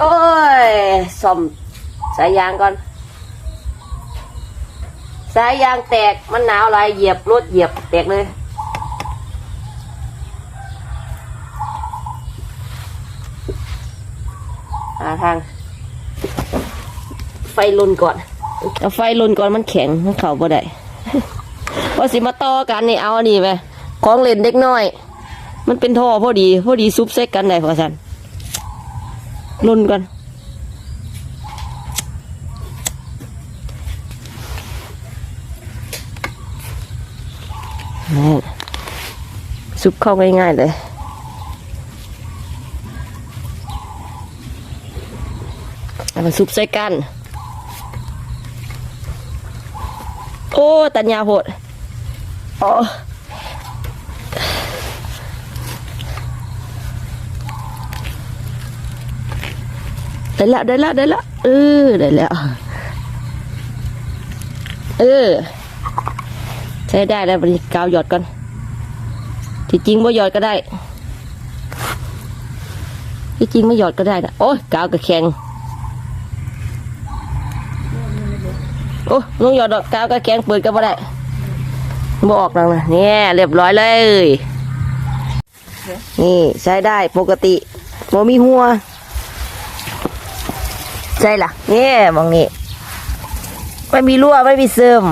โอ้ยซ่อมสายยางก่อน สายยางแตกมันหนาวอะไรเหยียบรถเหยียบแตกเลยหาทาง ไฟลุนก่อนเอาไฟลุนก่อนมันแข็งมันเข่าบ่ได้พอสิมาต่อกันนี่เอาอันนี้ไปของเล่นเด็กน้อย มันเป็นท่อพอดี พอดีซุปเซ็กกันได้พอสัน ลุนก่อนนี่ซุปเข้าง่ายๆเลยเอามาซุปใส่กัน โอ้ ตัญญาโหด อ๋อ ได้ละได้ละได้ละเออได้แล้วเออใช้ได้แล้วบริกาวหยอดก่อนที่จริงว่าหยอดก็ได้ ที่จริงไม่หยอดก็ได้นะโอ้ยกาวกระแข็งโอ้ลุงหยอดดอกกาวก็แข็งเปิดก็บ่ได้บ่ออกแล้วนะเนี่ยเรียบร้อยเลย นี่ใช้ได้ปกติบ่มีหัว ใช่ล่ะเนี่ยมองนี่ไม่มีรั่วไม่มีซึม